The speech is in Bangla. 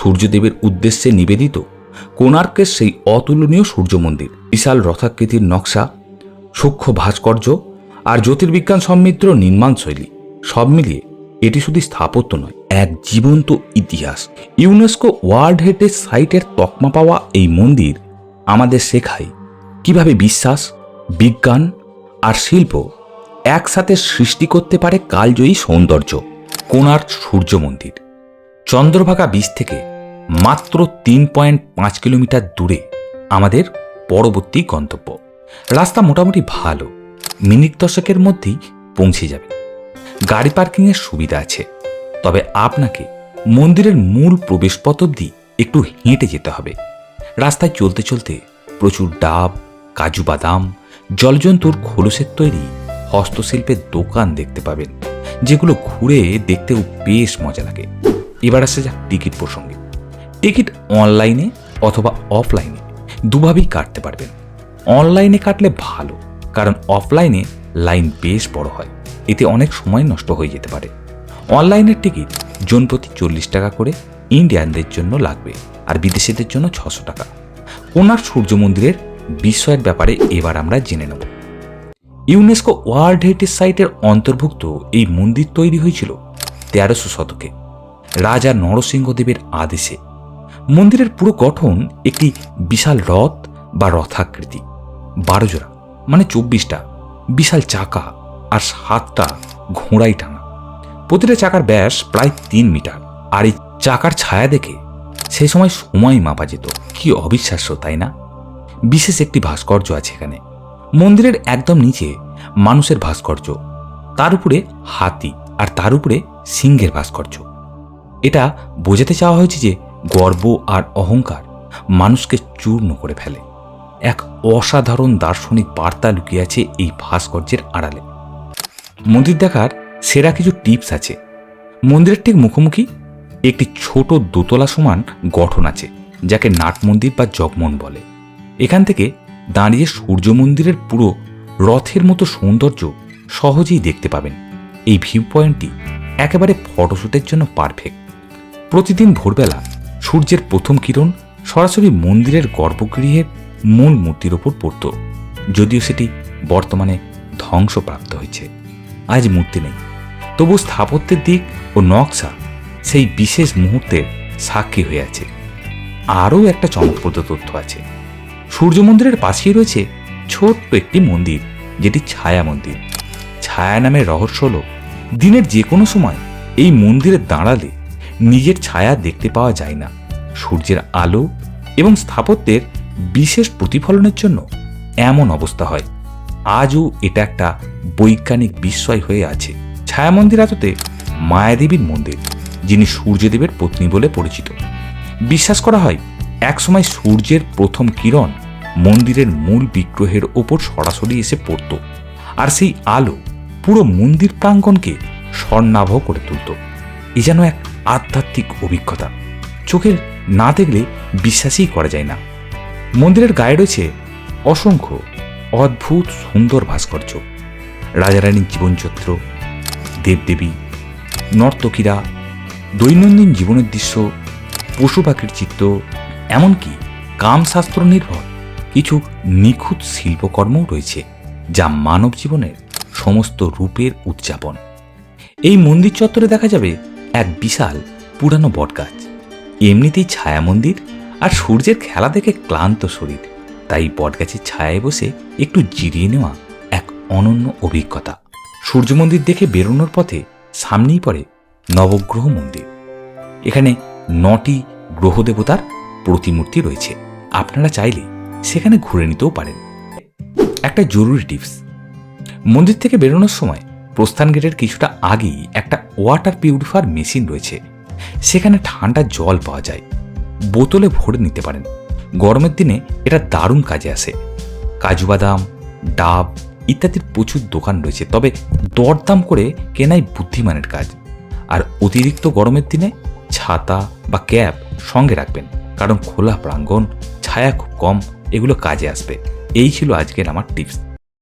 সূর্যদেবের উদ্দেশ্যে নিবেদিত কোণার্কের সেই অতুলনীয় সূর্য মন্দির বিশাল রথাকৃতির নকশা, সূক্ষ্ম ভাস্কর্য আর জ্যোতির্বিজ্ঞান সমৃদ্ধ নির্মাণ শৈলী, সব মিলিয়ে এটি শুধু স্থাপত্য নয়, এক জীবন্ত ইতিহাস। ইউনেস্কো ওয়ার্ল্ড হেরিটেজ সাইটের তকমা পাওয়া এই মন্দির আমাদের শেখায় কীভাবে বিশ্বাস, বিজ্ঞান আর শিল্প একসাথে সৃষ্টি করতে পারে কালজয়ী সৌন্দর্য, কোণার্ক সূর্য মন্দির চন্দ্রভাগা বীচ থেকে মাত্র তিন পয়েন্ট পাঁচ কিলোমিটার দূরে আমাদের পরবর্তী গন্তব্য। রাস্তা মোটামুটি ভালো, মিনিট দশকের মধ্যেই পৌঁছে যাবে। গাড়ি পার্কিংয়ের সুবিধা আছে, তবে আপনাকে মন্দিরের মূল প্রবেশপথ অব্দি একটু হেঁটে যেতে হবে। রাস্তায় চলতে চলতে প্রচুর ডাব, কাজু বাদাম, জলজন্তুর খোলসের তৈরি হস্তশিল্পের দোকান দেখতে পাবেন, যেগুলো ঘুরে দেখতেও বেশ মজা লাগে। এবার আসে যাক টিকিট প্রসঙ্গে। টিকিট অনলাইনে অথবা অফলাইনে দুভাবেই কাটতে পারবেন। অনলাইনে কাটলে ভালো, কারণ অফলাইনে লাইন বেশ বড় হয়। এতে অনেক সময় নষ্ট হয়ে যেতে পারে। অনলাইনের টিকিট জন প্রতি চল্লিশ টাকা করে ইন্ডিয়ানদের জন্য লাগবে আর বিদেশিদের জন্য ছশো টাকা। কোনার সূর্য মন্দিরের বিস্ময়ের ব্যাপারে এবার আমরা জেনে নেব। ইউনেস্কো ওয়ার্ল্ড হেরিটেজ সাইটের অন্তর্ভুক্ত এই মন্দির তৈরি হয়েছিল তেরোশো শতকে। রাজা নরসিংহদেবের আদেশে। মন্দিরের পুরো গঠন একটি বিশাল রথ বা রথাকৃতি। বারো জোড়া মানে চব্বিশটা, বিশাল চাকা আর সাতটা ঘোড়াই টানা। প্রতিটা চাকার ব্যাস প্রায় তিন মিটার। আর এই চাকার ছায়া দেখে সে সময় সময় মাপা যেত। কি অবিশ্বাস্য, তাই না? বিশেষ একটি ভাস্কর্য আছে এখানে। মন্দিরের একদম নিচে মানুষের ভাস্কর্য। তার উপরে হাতি আর তার উপরে সিংহের ভাস্কর্য। এটা বোঝাতে চাওয়া হয়েছে যে গর্ব আর অহংকার মানুষকে চূর্ণ করে ফেলে। এক অসাধারণ দার্শনিক বার্তা লুকিয়ে আছে এই ভাস্কর্যের আড়ালে। মন্দির দেখার সেরা কিছু টিপস আছে। মন্দিরের ঠিক মুখোমুখি একটি ছোট দোতলা সমান গঠন আছে, যাকে নাট মন্দির বা জগমন বলে। এখান থেকে দাঁড়িয়ে সূর্য মন্দিরের পুরো রথের মতো সৌন্দর্য সহজেই দেখতে পাবেন। এই ভিউ পয়েন্টটি একেবারে ফটোশ্যুটের জন্য পারফেক্ট প্রতিদিন ভোরবেলা সূর্যের প্রথম কিরণ সরাসরি মন্দিরের গর্ভগৃহের মূল মূর্তির ওপর পড়ত, যদিও সেটি বর্তমানে ধ্বংসপ্রাপ্ত হয়েছে। আজ মূর্তি নেই। তবু স্থাপত্যের দিক ও নকশা সেই বিশেষ মুহূর্তের সাক্ষী হয়ে আছে। আরও একটা চমকপ্রদ তথ্য আছে। সূর্য মন্দিরের পাশেই রয়েছে ছোট্ট একটি মন্দির, যেটি ছায়া মন্দির। ছায়া নামের রহস্য হল, দিনের যে কোনো সময় এই মন্দিরে দাঁড়ালে নিজের ছায়া দেখতে পাওয়া যায় না। সূর্যের আলো এবং স্থাপত্যের বিশেষ প্রতিফলনের জন্য এমন অবস্থা হয়। আজও এটা একটা বৈজ্ঞানিক বিস্ময় হয়ে আছে। ছায়া মন্দির আদতে মায়াদেবীর মন্দির, যিনি সূর্যদেবের পত্নী বলে পরিচিত। বিশ্বাস করা হয়, একসময় সূর্যের প্রথম কিরণ মন্দিরের মূল বিগ্রহের ওপর সরাসরি এসে পড়ত আর সেই আলো পুরো মন্দির প্রাঙ্গণকে স্বর্ণাভ করে তুলত। এ যেন এক আধ্যাত্মিক অভিজ্ঞতা। চোখের না দেখলে বিশ্বাসই করা যায় না। মন্দিরের গায়ে রয়েছে অসংখ্য অদ্ভুত সুন্দর ভাস্কর্য। রাজারানীর জীবনচত্র দেবদেবী, নর্তকীরা, দৈনন্দিন জীবনের দৃশ্য পশু পাখির চিত্র, এমনকি কামশাস্ত্র নির্ভর কিছু নিখুঁত শিল্পকর্মও রয়েছে, যা মানব জীবনের সমস্ত রূপের উদযাপন। এই মন্দির চত্বরে দেখা যাবে এক বিশাল পুরানো বটগাছ। এমনিতেই ছায়া মন্দির আর সূর্যের খেলা দেখে ক্লান্ত শরীর। তাই বটগাছের ছায়ায় বসে একটু জিরিয়ে নেওয়া এক অনন্য অভিজ্ঞতা। সূর্য মন্দির দেখে বেরোনোর পথে সামনেই পড়ে নবগ্রহ মন্দির। এখানে নটি গ্রহ দেবতার প্রতিমূর্তি রয়েছে। আপনারা চাইলে সেখানে ঘুরে নিতেও পারেন। একটা জরুরি টিপস। মন্দির থেকে বেরোনোর সময় প্রস্থান গেটের কিছুটা আগেই একটা ওয়াটার পিউরিফায়ার মেশিন রয়েছে। সেখানে ঠান্ডা জল পাওয়া যায়। বোতলে ভরে নিতে পারেন। গরমের দিনে এটা দারুণ কাজে আসে। কাজু বাদাম, ডাব ইত্যাদির প্রচুর দোকান রয়েছে, তবে দরদাম করে কেনাই বুদ্ধিমানের কাজ। আর অতিরিক্ত গরমের দিনে ছাতা বা ক্যাপ সঙ্গে রাখবেন, কারণ খোলা প্রাঙ্গণ, ছায়া খুব কম, এগুলো কাজে আসবে। এই ছিল আজকের আমার টিপস